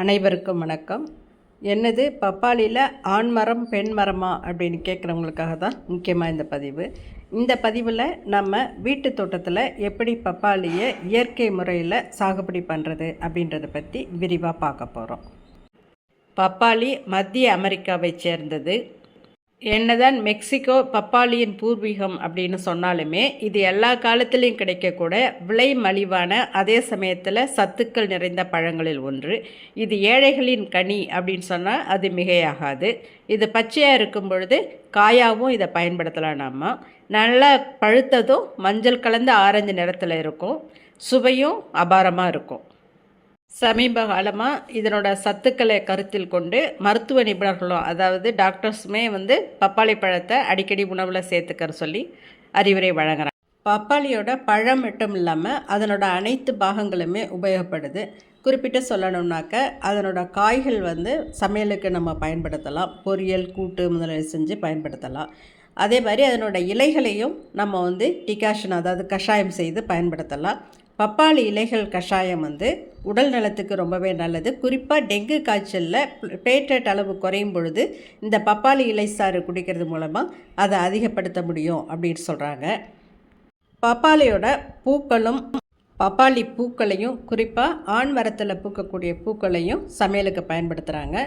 அனைவருக்கும் வணக்கம். என்னது பப்பாளியில் ஆண் மரம் பெண் மரமா அப்படின்னு கேட்குறவங்களுக்காக தான் முக்கியமாக இந்த பதிவு. இந்த பதிவில் நம்ம வீட்டு தோட்டத்தில் எப்படி பப்பாளியை இயற்கை முறையில் சாகுபடி பண்ணுறது அப்படின்றத பற்றி விரிவாக பார்க்க போகிறோம் பப்பாளி மத்திய அமெரிக்காவை சேர்ந்தது. என்னதான் மெக்சிகோ பப்பாளியின் பூர்வீகம் அப்படின்னு சொன்னாலுமே இது எல்லா காலத்திலையும் கிடைக்கக்கூட விலை மலிவான அதே சமயத்தில் சத்துக்கள் நிறைந்த பழங்களில் ஒன்று. இது ஏழைகளின் கனி அப்படின்னு சொன்னால் அது மிகையாகாது. இது பச்சையாக இருக்கும் பொழுது காயாகவும் இதை பயன்படுத்தலாம் நாம். நல்லா பழுத்ததும் மஞ்சள் கலந்த ஆரஞ்சு நிறத்தில் இருக்கும். சுவையும் அபாரமாக இருக்கும். சமீப காலமாக இதனோட சத்துக்களை கருத்தில் கொண்டு மருத்துவ நிபுணர்களும் அதாவது டாக்டர்ஸுமே வந்து பப்பாளி பழத்தை அடிக்கடி உணவில் சேர்த்துக்கிற சொல்லி அறிவுரை வழங்குறாங்க. பப்பாளியோட பழம் மட்டும் இல்லாமல் அதனோட அனைத்து பாகங்களுமே உபயோகப்படுது. குறிப்பிட்டு சொல்லணும்னாக்க அதனோட காய்கள் வந்து சமையலுக்கு நம்ம பயன்படுத்தலாம். பொரியல் கூட்டு முதலில் செஞ்சு பயன்படுத்தலாம். அதே மாதிரி அதனோட இலைகளையும் நம்ம வந்து டிகாஷன் அதாவது கஷாயம் செய்து பயன்படுத்தலாம். பப்பாளி இலைகள் கஷாயம் வந்து உடல் நலத்துக்கு ரொம்பவே நல்லது. குறிப்பாக டெங்கு காய்ச்சலில் பிளேட்டட் அளவு குறையும் பொழுது இந்த பப்பாளி இலை சாறு குடிக்கிறது மூலமாக அதை அதிகப்படுத்த முடியும் அப்படின்னு சொல்கிறாங்க பப்பாளியோட பூக்களும் பப்பாளி பூக்களையும் குறிப்பாக ஆண் மரத்தில் பூக்கக்கூடிய பூக்களையும் சமையலுக்கு பயன்படுத்துகிறாங்க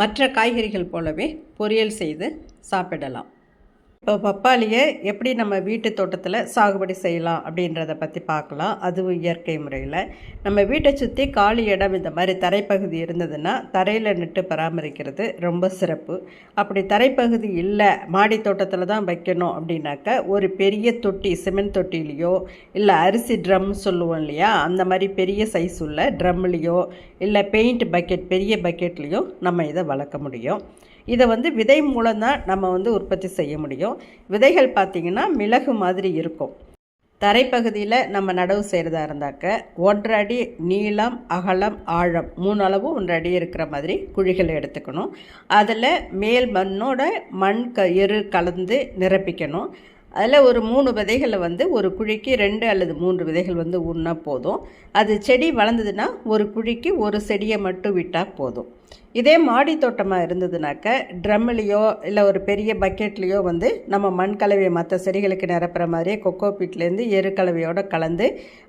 மற்ற காய்கறிகள் போலவே பொரியல் செய்து சாப்பிடலாம். பப்பாளியை எப்படி நம்ம வீட்டு தோட்டத்தில் சாகுபடி செய்யலாம் அப்படின்றத பற்றி பார்க்கலாம். அதுவும் இயற்கை முறையில். நம்ம வீட்டை சுற்றி காலி இடம் இந்த மாதிரி தரைப்பகுதி இருந்ததுன்னா தரையில் நட்டு பராமரிக்கிறது ரொம்ப சிறப்பு. அப்படி தரைப்பகுதி இல்லை மாடி தோட்டத்தில் தான் வைக்கணும் அப்படின்னாக்கா ஒரு பெரிய தொட்டி சிமெண்ட் தொட்டிலேயோ இல்லை அரிசி ட்ரம் சொல்லுவோம் இல்லையா? அந்த மாதிரி பெரிய சைஸ் உள்ள ட்ரம்லேயோ இல்லை பெயிண்ட் பக்கெட் பெரிய பக்கெட்லேயோ நம்ம இதை வளர்க்க முடியும். இதை வந்து விதை மூலம் தான் நம்ம வந்து உற்பத்தி செய்ய முடியும். விதைகள் பார்த்திங்கன்னா மிளகு மாதிரி இருக்கும். தரைப்பகுதியில் நம்ம நடவு செய்கிறதா இருந்தாக்க ஒன்றரை அடி நீளம் அகலம் ஆழம் மூணு அளவு ஒன்றரை அடி இருக்கிற மாதிரி குழிகளை எடுத்துக்கணும். அதில் மேல் மண்ணோட மண் க எரு கலந்து நிரப்பிக்கணும். அதில் ஒரு மூணு விதைகளை வந்து ஒரு குழிக்கு ரெண்டு அல்லது மூன்று விதைகள் வந்து ஊன்னா போதும். அது செடி வளர்ந்ததுன்னா ஒரு குழிக்கு ஒரு செடியை மட்டும் விட்டால் போதும். இதே மாடி தோட்டமாக இருந்ததுனாக்க ட்ரம்லேயோ இல்லை ஒரு பெரிய பக்கெட்லேயோ வந்து நம்ம மண் கலவையை மற்ற செடிகளுக்கு நிரப்புற மாதிரியே கொக்கோ பீட்லேருந்து எரு கலவையோடு கலந்து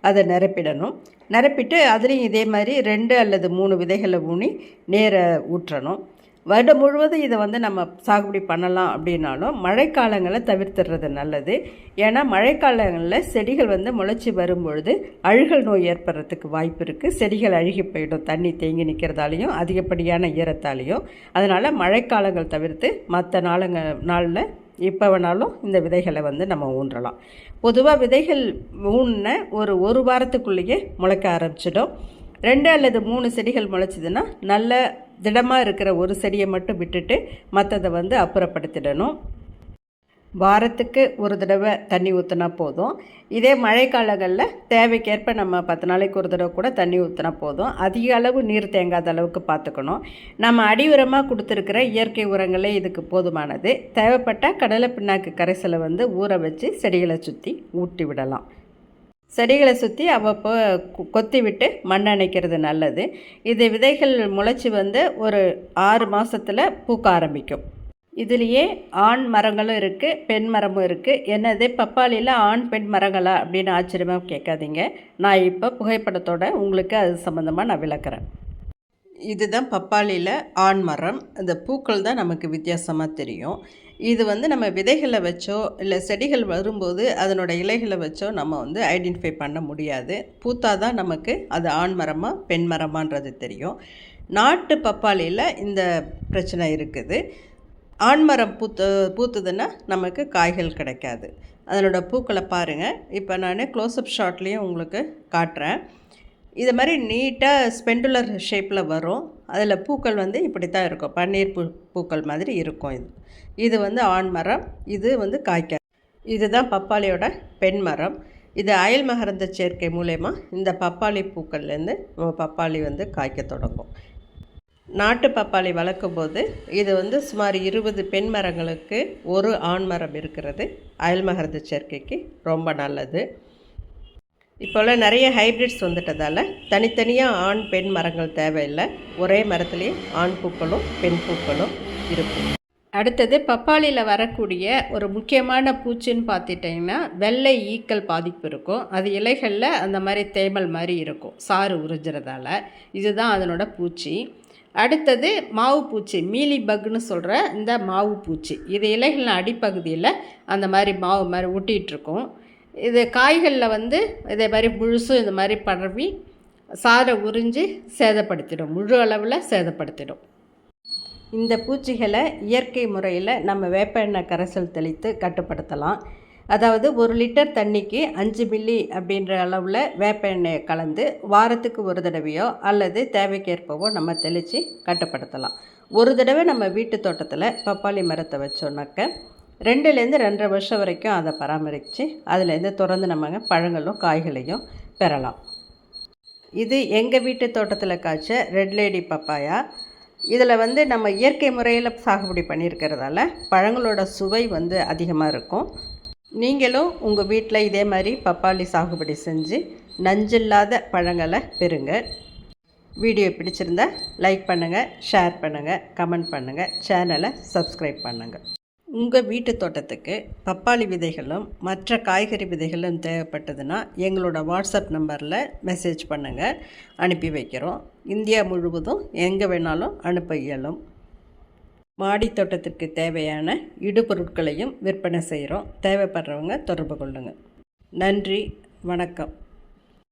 அதை நிரப்பிடணும். நிரப்பிட்டு அதுலேயும் இதே மாதிரி ரெண்டு அல்லது மூணு விதைகளை ஊனி நேர ஊற்றணும். வருடம் முழுவதும் இதை வந்து நம்ம சாகுபடி பண்ணலாம் அப்படின்னாலும் மழைக்காலங்களை தவிர்த்துறது நல்லது. ஏன்னா மழைக்காலங்களில் செடிகள் வந்து முளைச்சி வரும்பொழுது அழுகல் நோய் ஏற்படுறதுக்கு வாய்ப்பு இருக்குது செடிகள் அழுகி போயிடும். தண்ணி தேங்கி நிற்கிறதாலையும் அதிகப்படியான ஈரத்தாலையும். அதனால் மழைக்காலங்கள் தவிர்த்து மற்ற நாளுங்க நாளில் இப்போ வேணாலும் இந்த விதைகளை வந்து நம்ம ஊன்றலாம். பொதுவாக விதைகள் ஊன்ன ஒரு ஒரு வாரத்துக்குள்ளேயே முளைக்க ஆரம்பிச்சிடும். ரெண்டு அல்லது மூணு செடிகள் முளைச்சிதுன்னா நல்ல திடமாக இருக்கிற ஒரு செடியை மட்டும் விட்டுட்டு மற்றதை வந்து அப்புறப்படுத்திடணும். வாரத்துக்கு ஒரு தடவை தண்ணி ஊற்றினா போதும். இதே மழைக்காலங்களில் தேவைக்கேற்ப நம்ம பத்து நாளைக்கு ஒரு தடவை கூட தண்ணி ஊற்றினா போதும். அதிக அளவு நீர் தேங்காத அளவுக்கு பார்த்துக்கணும் நம்ம அடி உரமாக கொடுத்துருக்கிற இயற்கை உரங்களே இதுக்கு போதுமானது. தேவைப்பட்டால் கடலை பின்னாக்கு கரைசலை வந்து ஊற வச்சு செடிகளை சுற்றி ஊட்டி விடலாம். செடிகளை சுற்றி அவ்வப்போ கொத்தி விட்டு மண் அணைக்கிறது நல்லது. இது விதைகள் முளைச்சி வந்து ஒரு ஆறு மாதத்தில் பூக்க ஆரம்பிக்கும். இதுலேயே ஆண் மரங்களும் இருக்குது பெண் மரமும் இருக்குது என்னது பப்பாளியில் ஆண் பெண் மரங்களா அப்படின்னு ஆச்சரியமாக கேட்காதீங்க. நான் இப்போ புகைப்படத்தோட உங்களுக்கு அது சம்மந்தமாக நான் விளக்குறேன். இதுதான் பப்பாளியில் ஆண் மரம். இந்த பூக்கள் தான் நமக்கு வித்தியாசமாக தெரியும். இது வந்து நம்ம விதைகளை வச்சோ இல்லை செடிகள் வரும்போது அதனோட இலைகளை வச்சோ நம்ம வந்து ஐடென்டிஃபை பண்ண முடியாது. பூத்தா தான் நமக்கு அது ஆண் மரமாக பெண் மரமான்றது தெரியும். நாட்டு பப்பாளியில் இந்த பிரச்சனை இருக்குது. ஆண்மரம் பூத்து பூத்துதுன்னா நமக்கு காய்கள் கிடைக்காது. அதனோட பூக்களை பாருங்கள் இப்போ நான் க்ளோஸ்அப் ஷாட்லேயும் உங்களுக்கு காட்டுறேன். இது மாதிரி நீட்டாக ஸ்பெண்டுலர் ஷேப்பில் வரும். அதில் பூக்கள் வந்து இப்படி தான் இருக்கும். பன்னீர் பூ பூக்கள் மாதிரி இருக்கும் இது. இது வந்து ஆண் மரம் இது வந்து காய்க்க இதுதான் பப்பாளியோட பெண் மரம். இது அயல் மகரந்த சேர்க்கை மூலயமா இந்த பப்பாளி பூக்கள்லேருந்து பப்பாளி வந்து காய்க்க தொடங்கும். நாட்டு பப்பாளி வளர்க்கும் போது இது வந்து சுமார் இருபது பெண் மரங்களுக்கு ஒரு ஆண் மரம் இருக்கிறது. அயல் மகரந்த சேர்க்கைக்கு ரொம்ப நல்லது. இப்போல்லாம் நிறைய ஹைப்ரிட்ஸ் வந்துட்டதால் தனித்தனியாக ஆண் பெண் மரங்கள் தேவையில்லை. ஒரே மரத்துலேயே ஆண் பூக்களும் பெண் பூக்களும் இருக்கும். அடுத்தது பப்பாளியில் வரக்கூடிய ஒரு முக்கியமான பூச்சின்னு பார்த்துட்டிங்கன்னா வெள்ளை ஈக்கள் பாதிப்பு இருக்கும். அது இலைகளில் அந்த மாதிரி தேமல் மாதிரி இருக்கும். சாறு உறிஞ்சுறதால. இதுதான் அதனோட பூச்சி. அடுத்தது மாவு பூச்சி மீலி பக்னு சொல்கிற இந்த மாவு பூச்சி. இது இலைகளின் அடிப்பகுதியில் அந்த மாதிரி மாவு மாதிரி ஒட்டிகிட்ருக்கும் இது காய்களில் வந்து இதே மாதிரி முழுசும் இந்த மாதிரி பரவி சாரை உறிஞ்சி சேதப்படுத்திடும். முழு அளவில் சேதப்படுத்திடும். இந்த பூச்சிகளை இயற்கை முறையில் நம்ம வேப்ப எண்ணெய் கரைசல் தெளித்து கட்டுப்படுத்தலாம். அதாவது ஒரு லிட்டர் தண்ணிக்கு அஞ்சு மில்லி அப்படின்ற அளவில் வேப்ப எண்ணெயை கலந்து வாரத்துக்கு ஒரு தடவையோ அல்லது தேவைக்கேற்பவோ நம்ம தெளித்து கட்டுப்படுத்தலாம். ஒரு தடவை நம்ம வீட்டு தோட்டத்தில் பப்பாளி மரத்தை வச்சோன்னாக்க ரெண்டுலேருந்து ரெண்டரை வருஷம் வரைக்கும் அதை பராமரித்து அதுலேருந்து திறந்து நம்ம பழங்களும் காய்களையும் பெறலாம். இது எங்கள் வீட்டு தோட்டத்தில் காய்ச்ச ரெட் லேடி பப்பாயா? இதில் வந்து நம்ம இயற்கை முறையில் சாகுபடி பண்ணியிருக்கிறதால பழங்களோட சுவை வந்து அதிகமாக இருக்கும். நீங்களும் உங்கள் வீட்டில் இதே மாதிரி பப்பாளி சாகுபடி செஞ்சு நஞ்சில்லாத பழங்களை பெறுங்க. வீடியோ பிடிச்சிருந்தா லைக் பண்ணுங்கள் ஷேர் பண்ணுங்கள் கமெண்ட் பண்ணுங்கள் சேனலை சப்ஸ்கிரைப் பண்ணுங்கள் உங்கள் வீட்டு தோட்டத்துக்கு பப்பாளி விதைகளும் மற்ற காய்கறி விதைகளும் தேவைப்பட்டதுன்னா எங்களோட வாட்ஸ்அப் நம்பரில் மெசேஜ் பண்ணுங்கள் அனுப்பி வைக்கிறோம். இந்தியா முழுவதும் எங்கே வேணாலும் அனுப்ப இயலும். மாடி தோட்டத்திற்கு தேவையான இடுபொருட்களையும் விற்பனை செய்கிறோம் தேவைப்படுறவங்க தொடர்பு கொள்ளுங்கள் நன்றி. வணக்கம்.